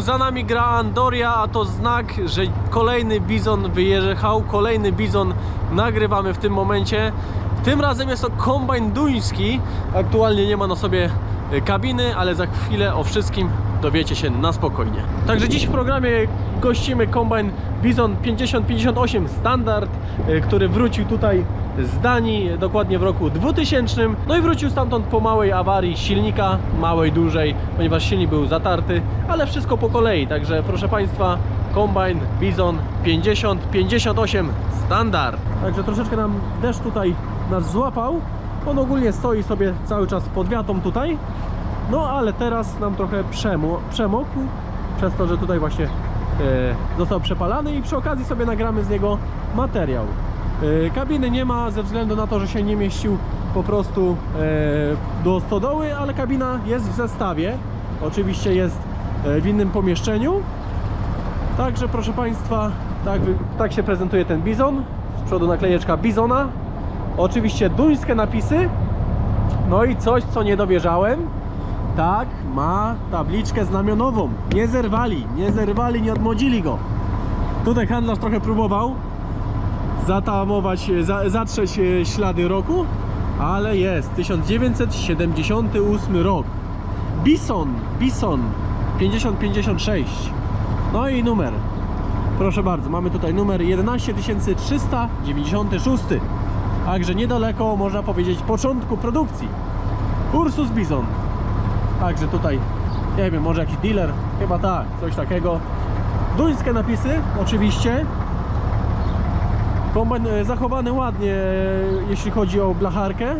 Za nami gra Andoria, a to znak, że kolejny bizon wyjechał, kolejny bizon nagrywamy w tym momencie. Tym razem jest to kombajn duński, aktualnie nie ma na sobie e, kabiny, ale za chwilę o wszystkim dowiecie się na spokojnie. Także dziś w programie gościmy kombajn Bizon 5058 Standard, e, który wrócił tutaj z Danii, dokładnie w roku 2000. No i wrócił stamtąd po małej awarii silnika, małej, dużej, ponieważ silnik był zatarty, ale wszystko po kolei. Także proszę Państwa, kombajn Bizon 5058 Standard. Także troszeczkę nam deszcz tutaj nas złapał. On ogólnie stoi sobie cały czas pod wiatą tutaj. No ale teraz nam trochę przemo- przemokł przez to, że tutaj właśnie e, został przepalany i przy okazji sobie nagramy z niego materiał. E, kabiny nie ma ze względu na to, że się nie mieścił po prostu e, do stodoły, ale kabina jest w zestawie. Oczywiście jest w innym pomieszczeniu. Także proszę Państwa, tak, tak się prezentuje ten bizon. Z przodu naklejeczka bizona. Oczywiście duńskie napisy. No i coś, co nie dowierzałem. Tak, ma tabliczkę znamionową. Nie zerwali, nie zerwali, nie odmłodzili go. Tutaj handlarz trochę próbował zatamować, za, zatrzeć e, ślady roku, ale jest 1978 rok. Bison, Bison 5056. No i numer. Proszę bardzo, mamy tutaj numer 11396. Także niedaleko, można powiedzieć, początku produkcji. Ursus Bison. Także tutaj, nie wiem, może jakiś dealer, chyba tak, coś takiego. Duńskie napisy, oczywiście. Kombajn e, zachowany ładnie, e, jeśli chodzi o blacharkę, e,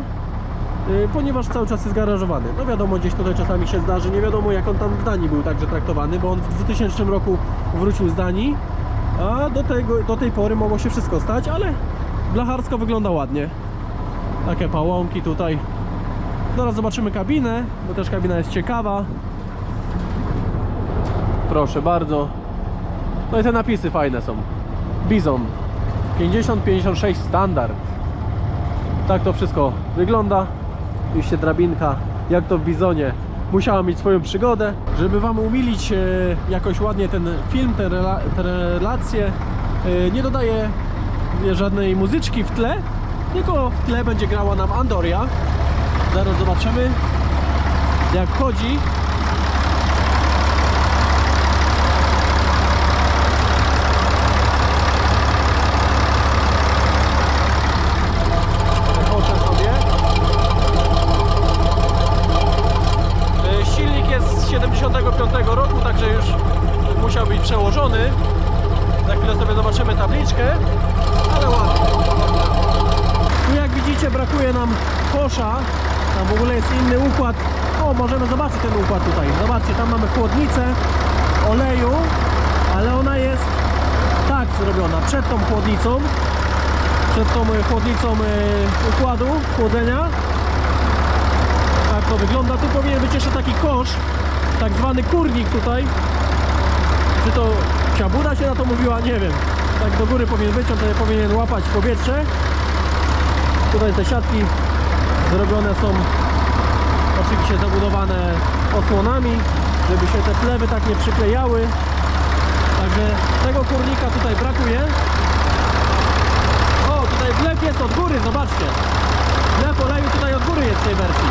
ponieważ cały czas jest garażowany. No wiadomo, gdzieś tutaj czasami się zdarzy, nie wiadomo jak on tam w Danii był także traktowany, bo on w 2000 roku wrócił z Danii, a do, tego, do tej pory mogło się wszystko stać, ale blacharsko wygląda ładnie. Takie pałąki tutaj. Zaraz zobaczymy kabinę, bo też kabina jest ciekawa. Proszę bardzo. No i te napisy fajne są. Bizon 5056 standard. Tak to wszystko wygląda. Oczywiście drabinka, jak to w Bizonie, musiała mieć swoją przygodę. Żeby Wam umilić e, jakoś ładnie ten film, te, rela te relacje, e, nie dodaję żadnej muzyczki w tle, tylko w tle będzie grała nam Andoria. Zaraz zobaczymy, jak chodzi. Wychodzę sobie. E, Silnik jest z 75 roku, także już musiał być przełożony. Za chwilę sobie zobaczymy tabliczkę, ale ładnie. Tu jak widzicie brakuje nam kosza. Tam w ogóle jest inny układ. O, możemy zobaczyć ten układ tutaj. Zobaczcie, tam mamy chłodnicę oleju, ale ona jest tak zrobiona. Przed tą chłodnicą przed tą e, chłodnicą e, układu chłodzenia. Tak to wygląda. Tu powinien być jeszcze taki kosz, tak zwany kurnik tutaj. Czy to siabuda się na to mówiła? Nie wiem. Tak do góry powinien być, on powinien łapać powietrze. Tutaj te siatki zrobione są oczywiście zabudowane osłonami, żeby się te plewy tak nie przyklejały. Także tego kurnika tutaj brakuje. O, tutaj wlew jest od góry, zobaczcie. Wlew oleju tutaj od góry jest w tej wersji.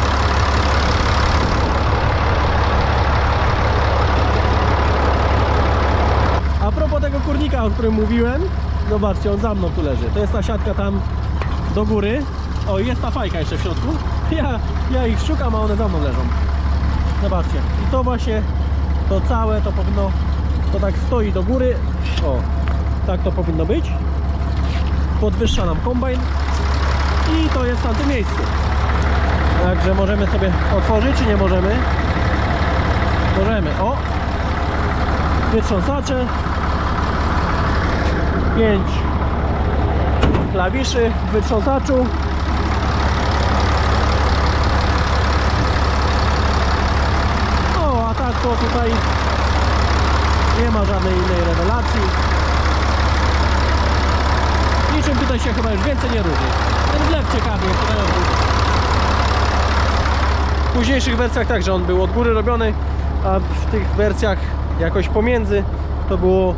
A propos tego kurnika, o którym mówiłem, zobaczcie, on za mną tu leży. To jest ta siatka tam do góry. O, jest ta fajka jeszcze w środku. Ja, ja ich szukam, a one za mną leżą. Zobaczcie. I to właśnie, to całe, to powinno, to tak stoi do góry. O, tak to powinno być podwyższa nam kombajn i to jest w tamtym miejscu także możemy sobie otworzyć czy nie możemy możemy, o wytrząsacze 5 klawiszy w wytrząsaczu o a to tutaj nie ma żadnej innej rewelacji niczym tutaj się chyba już więcej nie różni. Ten wlew ciekawy. W późniejszych wersjach także on był od góry robiony. a w tych wersjach jakoś pomiędzy to było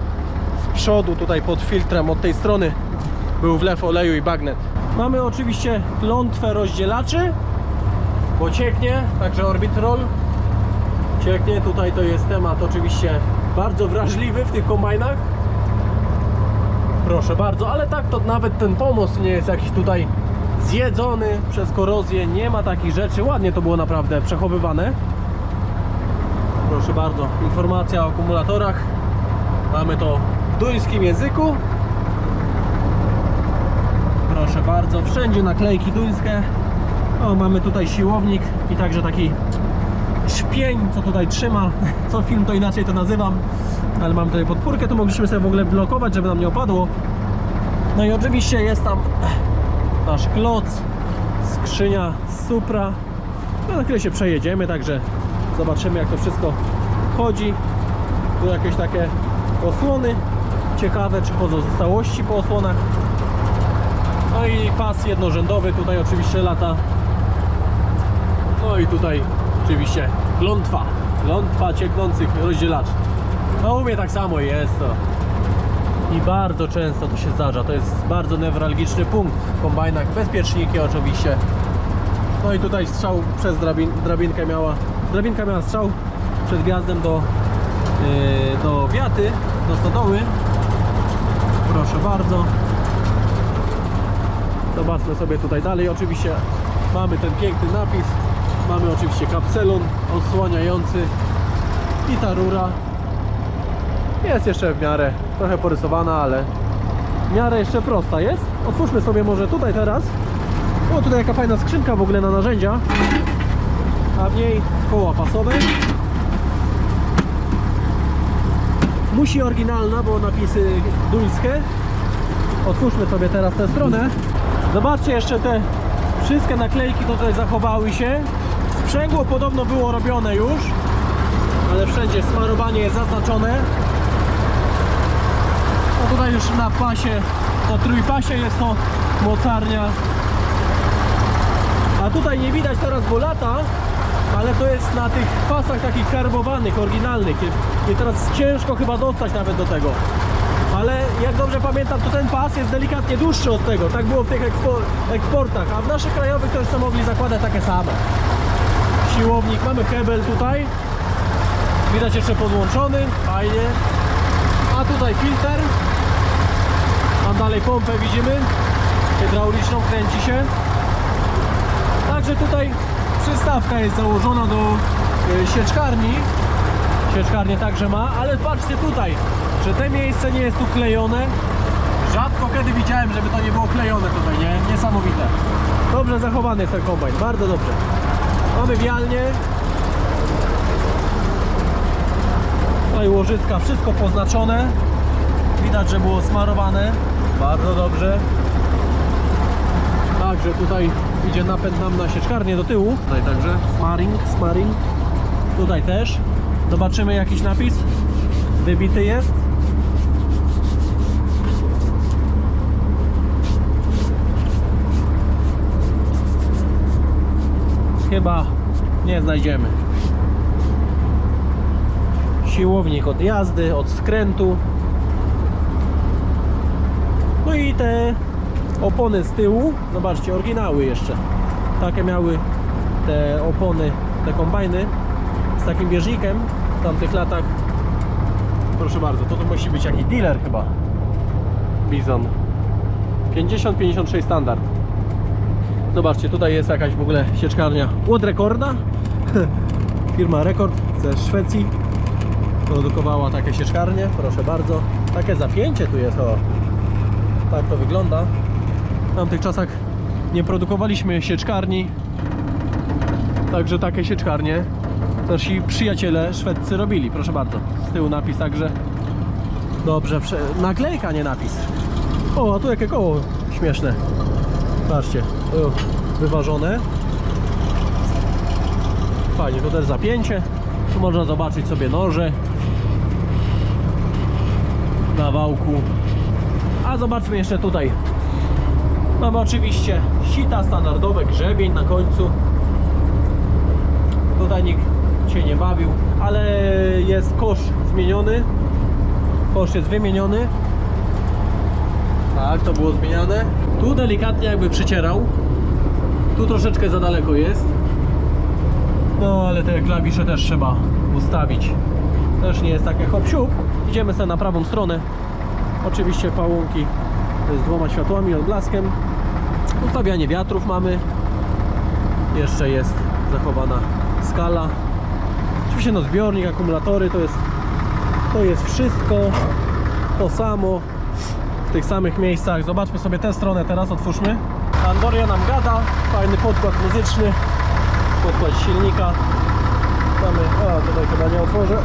z przodu tutaj pod filtrem od tej strony był wlew oleju i bagnet. Mamy oczywiście klątwę rozdzielaczy, bo cieknie, także orbitrol cieknie. Tutaj to jest temat oczywiście bardzo wrażliwy w tych kombajnach. Proszę bardzo, ale tak to nawet ten pomost nie jest jakiś tutaj zjedzony przez korozję, nie ma takich rzeczy. Ładnie to było naprawdę przechowywane. Proszę bardzo, informacja o akumulatorach. Mamy to w duńskim języku. Proszę bardzo, wszędzie naklejki duńskie. O, mamy tutaj siłownik i także taki szpień, co tutaj trzyma. Co film to inaczej to nazywam. Ale mam tutaj podpórkę, to mogliśmy sobie w ogóle blokować, żeby nam nie opadło. No i oczywiście jest tam nasz kloc, skrzynia Supra. No na chwilę się przejedziemy, także zobaczymy jak to wszystko chodzi. Tu jakieś takie osłony. Ciekawe czy pozostałości po osłonach. No i pas jednorzędowy tutaj oczywiście lata. No i tutaj oczywiście klątwa. Klątwa cieknących rozdzielaczy. No u mnie tak samo jest to. I bardzo często to się zdarza. To jest bardzo newralgiczny punkt w kombajnach. Bezpieczniki oczywiście. No i tutaj strzał przez drabin, drabinkę miała. Drabinka miała strzał przed gwiazdem do, yy, do wiaty, do stodoły. Proszę bardzo. Zobaczmy sobie tutaj dalej. Oczywiście mamy ten piękny napis. Mamy oczywiście kapselon osłaniający i ta rura. Jest jeszcze w miarę trochę porysowana, ale w miarę jeszcze prosta jest. Otwórzmy sobie może tutaj teraz. O, tutaj jaka fajna skrzynka w ogóle na narzędzia. A w niej koła pasowe. Musi oryginalna, bo napisy duńskie. Otwórzmy sobie teraz tę stronę. Zobaczcie jeszcze te wszystkie naklejki tutaj zachowały się. Sprzęgło podobno było robione już, ale wszędzie smarowanie jest zaznaczone. No tutaj już na pasie, na trójpasie jest to mocarnia. A tutaj nie widać teraz, bo lata, ale to jest na tych pasach takich karbowanych, oryginalnych. I teraz ciężko chyba dostać nawet do tego. Ale jak dobrze pamiętam, to ten pas jest delikatnie dłuższy od tego. Tak było w tych ekspor eksportach, a w naszych krajowych to już mogli zakładać takie same. Siłownik, mamy hebel tutaj. Widać jeszcze podłączony, fajnie. A tutaj filtr. Tam dalej pompę widzimy. Hydrauliczną, kręci się. Także tutaj przystawka jest założona do y, sieczkarni. Sieczkarnię także ma, ale patrzcie tutaj, że te miejsce nie jest tu klejone. Rzadko kiedy widziałem, żeby to nie było klejone tutaj, nie? Niesamowite. Dobrze zachowany jest ten kombajn, bardzo dobrze. Mamy wialnie. Tutaj łożyska, wszystko poznaczone. Widać, że było smarowane. Bardzo dobrze. Także tutaj idzie napęd nam na sieczkarnię do tyłu. Tutaj także smaring, smaring. Tutaj też. Zobaczymy jakiś napis. Wybity jest. Chyba nie znajdziemy. Siłownik od jazdy, od skrętu. No i te opony z tyłu, zobaczcie, oryginały jeszcze. Takie miały te opony, te kombajny z takim bieżnikiem w tamtych latach. Proszę bardzo, to tu musi być jakiś dealer chyba. Bizon. 50-56 standard. Zobaczcie, tutaj jest jakaś w ogóle sieczkarnia od rekorda. Firma Rekord ze Szwecji produkowała takie sieczkarnie, proszę bardzo. Takie zapięcie tu jest, o. Tak to wygląda. W tamtych czasach nie produkowaliśmy sieczkarni. Także takie sieczkarnie nasi przyjaciele szwedzcy robili. Proszę bardzo. Z tyłu napis także. Dobrze, naklejka, nie napis. O, a tu jakie koło śmieszne. Patrzcie, wyważone. Fajnie, tu też zapięcie. Tu można zobaczyć sobie noże na wałku. A zobaczmy jeszcze tutaj. Mamy oczywiście sita standardowe, grzebień na końcu. Tutaj nikt się nie bawił. ale jest kosz zmieniony. Kosz jest wymieniony. Tak, to było zmieniane. Tu delikatnie jakby przycierał. Tu troszeczkę za daleko jest. No ale te klawisze też trzeba ustawić. Też nie jest takie hop siup. Idziemy sobie na prawą stronę. Oczywiście pałąki z dwoma światłami, odblaskiem. Ustawianie wiatrów mamy. Jeszcze jest zachowana skala. Oczywiście no zbiornik, akumulatory to jest to jest wszystko to samo w tych samych miejscach. Zobaczmy sobie tę stronę teraz, otwórzmy. Andoria nam gada, fajny podkład muzyczny, podkład silnika. Mamy, a tutaj chyba nie otworzę.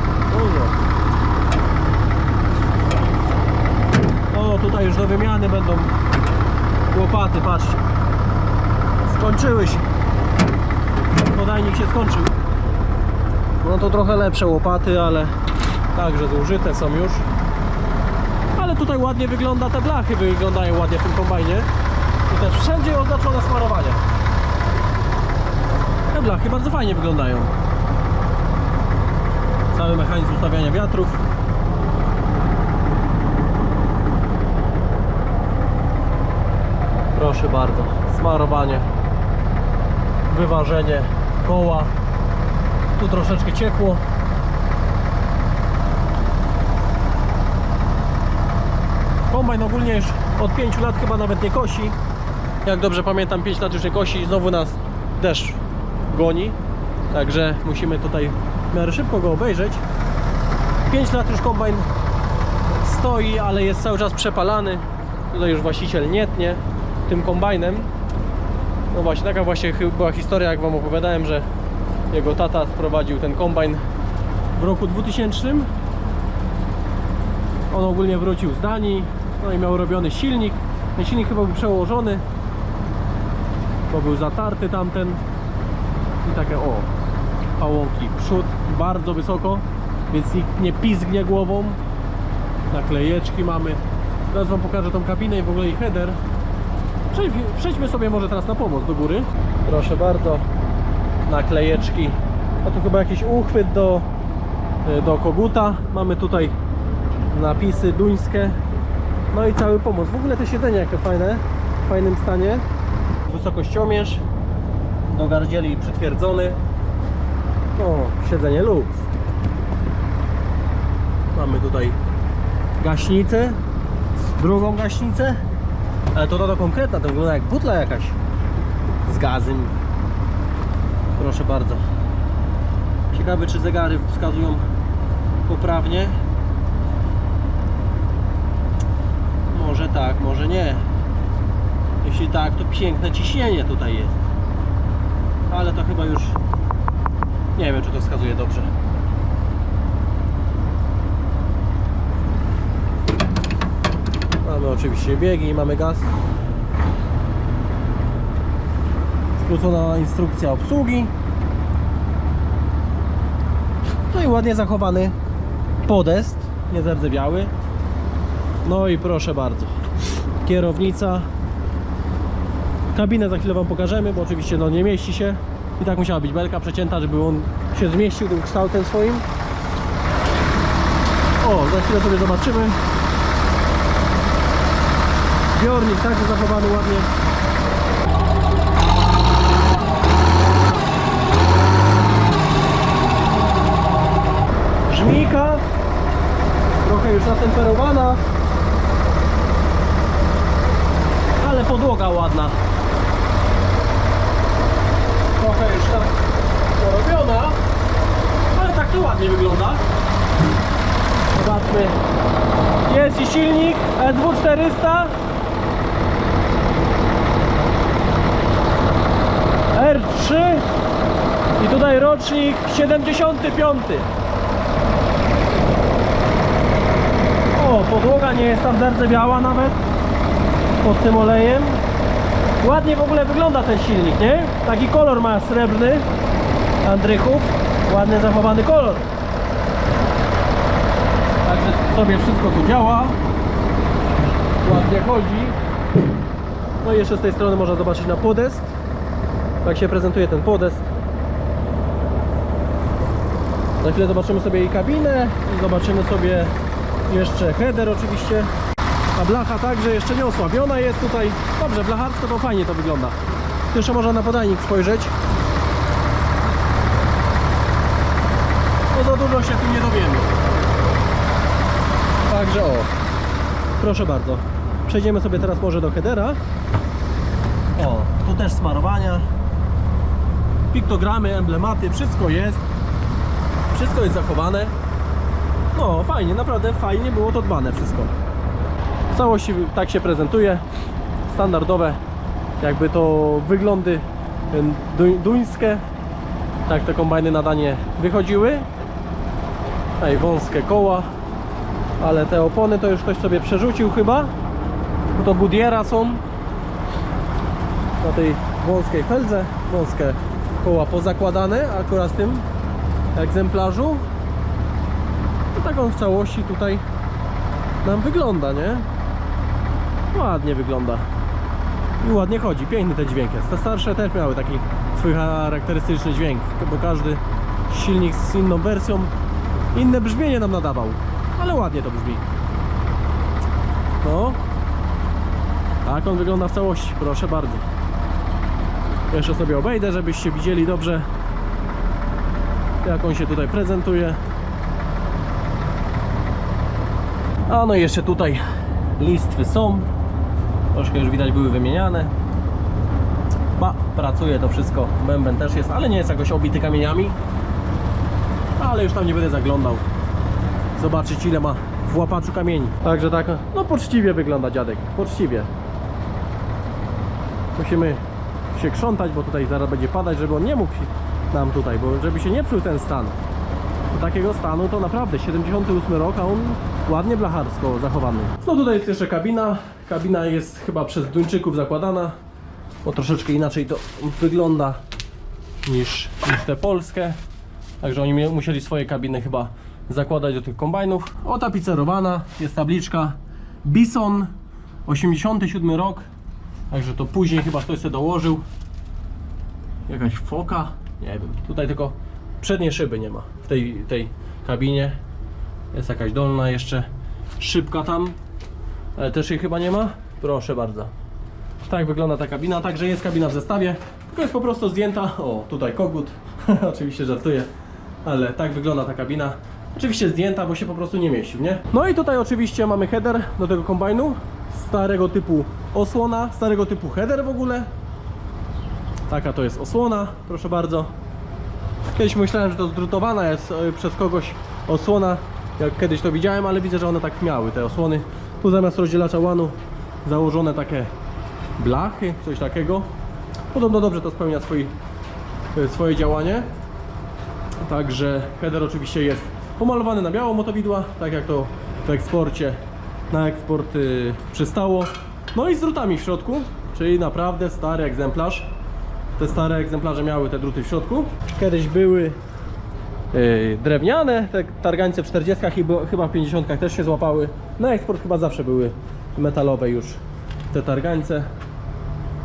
O, tutaj już do wymiany będą łopaty, patrzcie. Skończyły się. Podajnik się skończył. No to trochę lepsze łopaty, ale także zużyte są już. Tutaj ładnie wygląda, te blachy wyglądają ładnie w tym kombajnie. I też wszędzie oznaczone smarowanie. Te blachy bardzo fajnie wyglądają. Cały mechanizm ustawiania wiatrów. Proszę bardzo, smarowanie, wyważenie koła. Tu troszeczkę ciekło. Kombajn ogólnie już od 5 lat chyba nawet nie kosi. Jak dobrze pamiętam, 5 lat już nie kosi. Znowu nas deszcz goni. Także musimy tutaj w miarę szybko go obejrzeć. 5 lat już kombajn stoi, ale jest cały czas przepalany. Tutaj już właściciel nie tnie tym kombajnem. No właśnie, taka właśnie była historia, jak Wam opowiadałem, że jego tata sprowadził ten kombajn w roku 2000. On ogólnie wrócił z Danii, no i miał robiony silnik. Ten silnik chyba był przełożony, bo był zatarty tamten. I takie o, pałąki. Przód bardzo wysoko, więc nikt nie pizgnie głową. Naklejeczki mamy. Teraz Wam pokażę tą kabinę i w ogóle i header. Przejdź- Przejdźmy sobie może teraz na pomoc do góry. Proszę bardzo. Naklejeczki. A tu chyba jakiś uchwyt do, y, do koguta. Mamy tutaj napisy duńskie. No i cały pomoc. W ogóle te siedzenia jakie fajne. W fajnym stanie. Wysokościomierz. Do gardzieli przytwierdzony. O, siedzenie lux. Mamy tutaj gaśnicę. Drugą gaśnicę. Ale to to konkretna, to wygląda jak butla jakaś z gazem. Proszę bardzo. Ciekawy czy zegary wskazują poprawnie. Może tak, może nie. Jeśli tak, to piękne ciśnienie tutaj jest. Ale to chyba już nie wiem, czy to wskazuje dobrze. Mamy oczywiście biegi, mamy gaz. Skrócona instrukcja obsługi. No i ładnie zachowany podest, nie zardzewiały. No i proszę bardzo. Kierownica. Kabinę za chwilę Wam pokażemy, bo oczywiście no nie mieści się. I tak musiała być belka przecięta, żeby on się zmieścił tym kształtem swoim. O, za chwilę sobie zobaczymy. Zbiornik także zachowany ładnie. Żmijka trochę już natemperowana ale podłoga ładna. Trochę już tak porobiona ale tak to ładnie wygląda. Zobaczmy. Jest i silnik SW400 R3 i tutaj rocznik 75 O, podłoga nie jest tam biała nawet pod tym olejem. Ładnie w ogóle wygląda ten silnik, nie? Taki kolor ma srebrny Andrychów. Ładnie zachowany kolor. Także sobie wszystko tu działa. Ładnie chodzi. No i jeszcze z tej strony można zobaczyć na podest. Jak się prezentuje ten podest. Za chwilę zobaczymy sobie i kabinę i zobaczymy sobie jeszcze header oczywiście. A blacha także jeszcze nie osłabiona jest tutaj. Dobrze, blacharsko to fajnie to wygląda. Jeszcze można na podajnik spojrzeć. No za dużo się tu nie dowiemy. Także o. Proszę bardzo. Przejdziemy sobie teraz może do headera. O, tu też smarowania. Piktogramy, emblematy, wszystko jest. Wszystko jest zachowane. No, fajnie, naprawdę fajnie było to dbane wszystko. W całości tak się prezentuje. Standardowe, jakby to wyglądy du- duńskie. Tak te kombajny na danie wychodziły. Tutaj wąskie koła. Ale te opony to już ktoś sobie przerzucił chyba. To Goodyeara są. Na tej wąskiej feldze. Wąskie koła pozakładane akurat w tym egzemplarzu. I tak on w całości tutaj nam wygląda, nie? Ładnie wygląda. I ładnie chodzi, piękny ten dźwięk jest. Te starsze też miały taki swój charakterystyczny dźwięk, bo każdy silnik z inną wersją inne brzmienie nam nadawał. Ale ładnie to brzmi. No. Tak on wygląda w całości, proszę bardzo. Jeszcze sobie obejdę, żebyście widzieli dobrze jak on się tutaj prezentuje. A no i jeszcze tutaj listwy są. Troszkę już widać były wymieniane. Ba, pracuje to wszystko. Bęben też jest, ale nie jest jakoś obity kamieniami. Ale już tam nie będę zaglądał. Zobaczyć ile ma w łapaczu kamieni. Także tak, no poczciwie wygląda dziadek. Poczciwie. Musimy się krzątać, bo tutaj zaraz będzie padać, żeby on nie mógł nam tutaj, bo żeby się nie psuł ten stan. Do takiego stanu to naprawdę 78 rok, a on ładnie blacharsko zachowany. No tutaj jest jeszcze kabina. Kabina jest chyba przez Duńczyków zakładana, bo troszeczkę inaczej to wygląda niż, niż te polskie. Także oni musieli swoje kabiny chyba zakładać do tych kombajnów. Otapicerowana, jest tabliczka Bison 87 rok. Także to później chyba ktoś sobie dołożył. Jakaś foka, nie wiem. Tutaj tylko przedniej szyby nie ma w tej, tej kabinie. Jest jakaś dolna jeszcze szybka tam, ale też jej chyba nie ma. Proszę bardzo. Tak wygląda ta kabina, także jest kabina w zestawie. Tylko jest po prostu zdjęta. O, tutaj kogut. Oczywiście żartuję, ale tak wygląda ta kabina. Oczywiście zdjęta, bo się po prostu nie mieścił, nie? No i tutaj oczywiście mamy header do tego kombajnu. Starego typu osłona, starego typu header w ogóle. Taka to jest osłona, proszę bardzo. Kiedyś myślałem, że to zdrutowana jest e, przez kogoś osłona, jak kiedyś to widziałem, ale widzę, że one tak miały, te osłony. Tu zamiast rozdzielacza łanu założone takie blachy, coś takiego. Podobno dobrze to spełnia swój, e, swoje działanie. Także header oczywiście jest pomalowany na biało motowidła, tak jak to w eksporcie na eksport przystało. No i z drutami w środku, czyli naprawdę stary egzemplarz. Te stare egzemplarze miały te druty w środku. Kiedyś były drewniane, te targańce w 40 i chyba w 50 też się złapały. Na eksport chyba zawsze były metalowe już te targańce.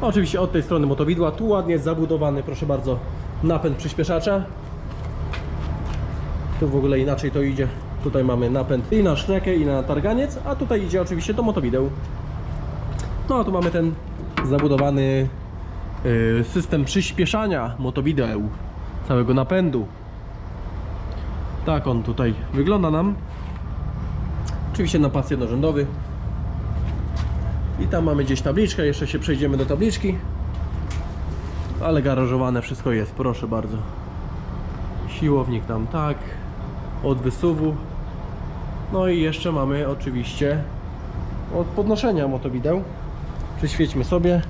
Oczywiście od tej strony motowidła, tu ładnie zabudowany, proszę bardzo, napęd przyspieszacza. Tu w ogóle inaczej to idzie. Tutaj mamy napęd i na sznekę, i na targaniec, a tutaj idzie oczywiście to motowideł. No a tu mamy ten zabudowany y, system przyspieszania motowideł, całego napędu. Tak on tutaj wygląda nam. Oczywiście na pas jednorzędowy. I tam mamy gdzieś tabliczkę, jeszcze się przejdziemy do tabliczki. Ale garażowane wszystko jest, proszę bardzo. Siłownik tam tak, od wysuwu. No i jeszcze mamy oczywiście od podnoszenia motowideł. Przyświećmy sobie.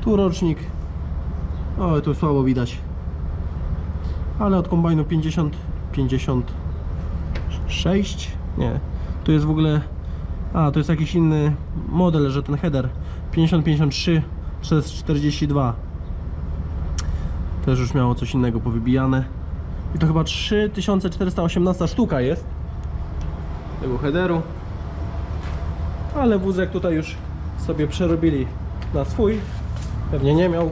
Tu rocznik. O, tu słabo widać. Ale od kombajnu 50, 56. Nie, tu jest w ogóle. A, to jest jakiś inny model, że ten header 50, 53 przez 42. Też już miało coś innego powybijane. I to chyba 3418 sztuka jest tego headeru. Ale wózek tutaj już sobie przerobili na swój. Pewnie nie miał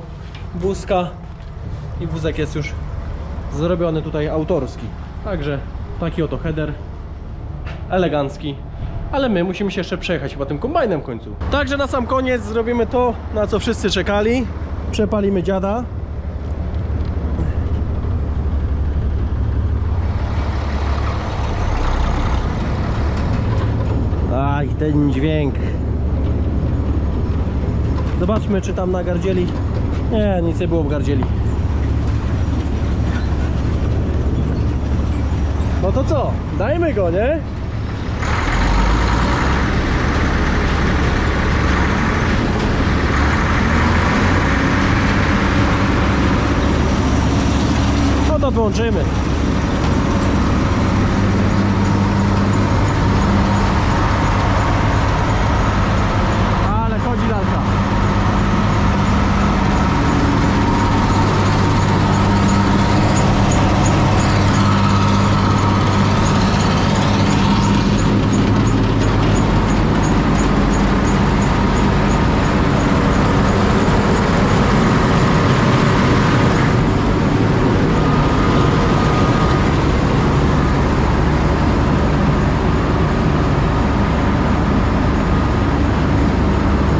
wózka. I wózek jest już zrobiony tutaj autorski. Także taki oto header. Elegancki. Ale my musimy się jeszcze przejechać chyba tym kombajnem w końcu. Także na sam koniec zrobimy to, na co wszyscy czekali. Przepalimy dziada. Aj, ten dźwięk. Zobaczmy, czy tam na gardzieli. Nie, nic nie było w gardzieli. No to co? Dajmy go, nie? No to włączymy. Ale chodzi lalka.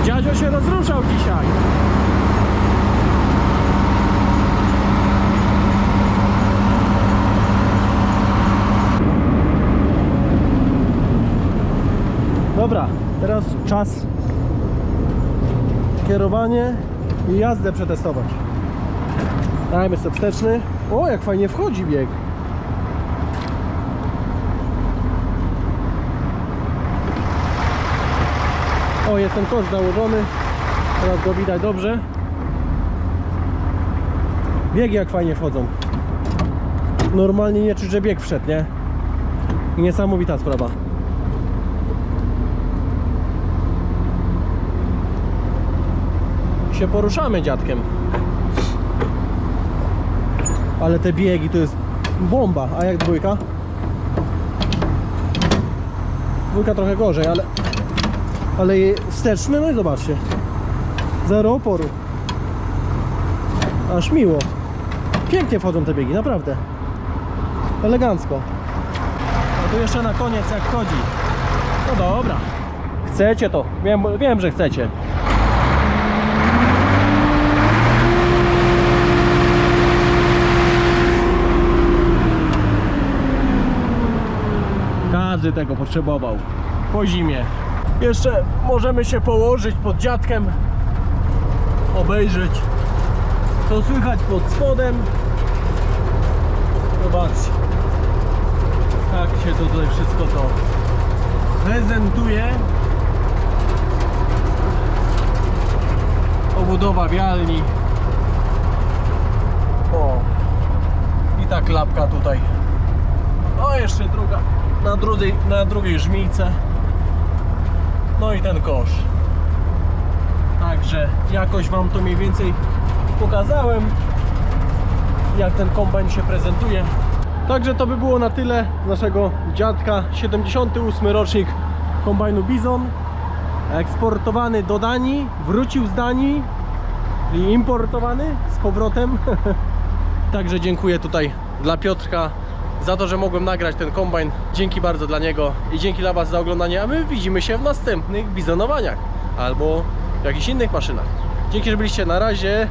Dziadzio się rozruszał dzisiaj. Dobra, teraz czas i jazdę przetestować. Dajmy sobie wsteczny. O, jak fajnie wchodzi bieg. O, jest ten kosz założony. Teraz go widać dobrze. Biegi jak fajnie wchodzą. Normalnie nie czuć, że bieg wszedł, nie? Niesamowita sprawa. Się poruszamy dziadkiem. Ale te biegi to jest bomba. A jak dwójka? Dwójka trochę gorzej, ale ale wsteczny, no i zobaczcie. Zero oporu. Aż miło. Pięknie wchodzą te biegi, naprawdę. Elegancko. A tu jeszcze na koniec jak chodzi. No dobra. Chcecie to. Wiem, wiem że chcecie. Każdy tego potrzebował. Po zimie. Jeszcze możemy się położyć pod dziadkiem. Obejrzeć co słychać pod spodem. Zobaczcie. Jak się to tutaj wszystko to prezentuje. Obudowa wialni. O. I ta klapka tutaj. O, jeszcze druga. Na drugiej, na drugiej żmijce. No i ten kosz. Także jakoś Wam to mniej więcej pokazałem, jak ten kombajn się prezentuje. Także to by było na tyle naszego dziadka. 78 rocznik kombajnu Bizon. Eksportowany do Danii, wrócił z Danii i importowany z powrotem. Także dziękuję tutaj dla Piotrka za to, że mogłem nagrać ten kombajn. Dzięki bardzo dla niego i dzięki dla Was za oglądanie, a my widzimy się w następnych bizonowaniach albo w jakichś innych maszynach. Dzięki, że byliście na razie.